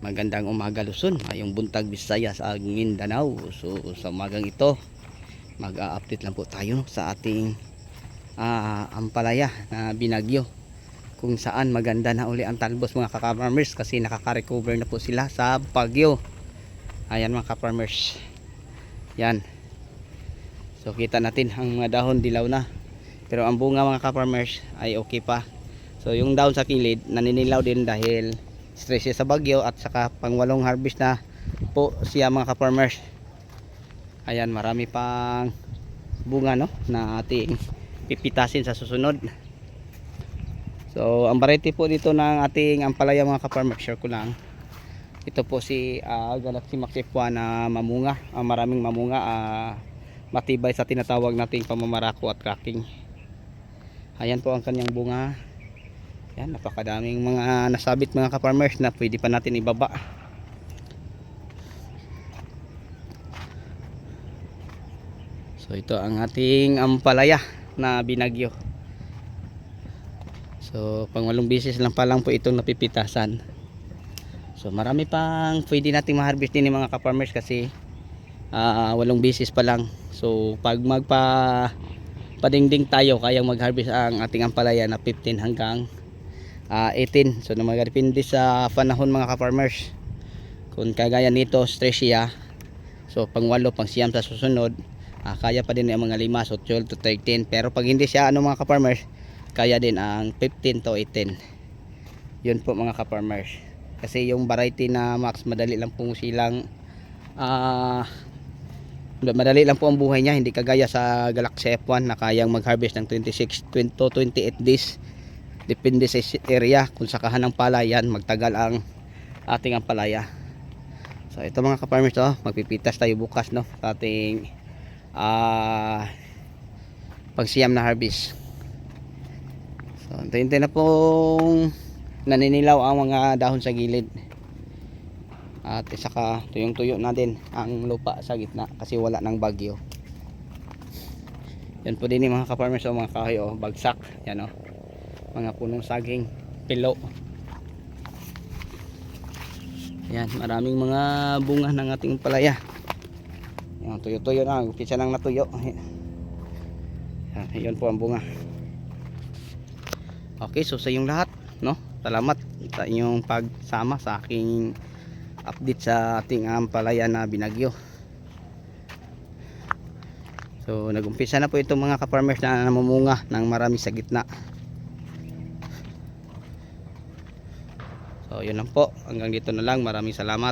Magandang umaga Luzon, ayong buntag Bisaya sa Mindanao. So sa umagang ito, mag-update lang po tayo sa ating ah, ampalaya na binagyo. Kung saan maganda na uli ang talbos mga kakamers kasi nakaka-recover na po sila sa bagyo. Ayan mga kakamers. Yan. So kita natin ang mga dahon dilaw na. Pero ang bunga mga kaparmers ay okay pa. So yung down sa kilid naninilaw din dahil stress sa bagyo at saka pangwalong harvest na po siya mga kaparmers. Ayan marami pang bunga no na ating pipitasin sa susunod. So ang variety po dito ng ating ampalaya mga kaparmers share ko lang. Ito po si ah, Galaxy Max F1 na mamunga, ah, maraming mamunga ah, matibay sa tinatawag nating pamamarako at cracking. Ayan po ang kanyang bunga. Yan, napakadaming mga nasabit mga ka-farmers na pwede pa natin ibaba. So ito ang ating ampalaya na binagyo. So pangwalong bisis lang pa lang po itong napipitasan. So marami pang pwede nating ma-harvest din ng mga ka-farmers kasi ah, walong bisis pa lang. So pag magpa padingding tayo kayang mag-harvest ang ating ampalaya na 15 hanggang ah, 18 so na magdepende sa panahon mga ka-farmers. Kung kagaya nito stress siya so pang walo pang siyam sa susunod ah, kaya pa din ang mga lima so 12 to 13 pero pag hindi siya ano mga ka-farmers kaya din ang 15 to 18 yun po mga ka-farmers. Kasi yung variety na max madali lang po silang ah madali lang po ang buhay niya. Hindi kagaya sa Galaxy F1 na kayang mag-harvest ng 26 20 to 28 days depende sa area kung sakahan ng palayan magtagal ang ating ang palaya. So ito mga ka-farmers to magpipitas tayo bukas no sa ating ah pagsiyam na harvest. So hintay na pong naninilaw ang mga dahon sa gilid. At saka tuyong tuyo na din ang lupa sa gitna kasi wala ng bagyo. Yan po din yung mga ka-farmers o mga kahoy o bagsak. Yan o mga punong saging. Pilo. Yan maraming mga bunga ng ating palaya. Yan tuyo tuyo na umpisa lang natuyo. Yan, yun po ang bunga. Okay so sa yung lahat no? Salamat sa inyong pagsama sa aking update sa ating ampalaya na binagyo. So nagumpisa na po itong mga ka-farmers na namumunga ng marami sa gitna so yun lang po. Hanggang dito na lang. Maraming salamat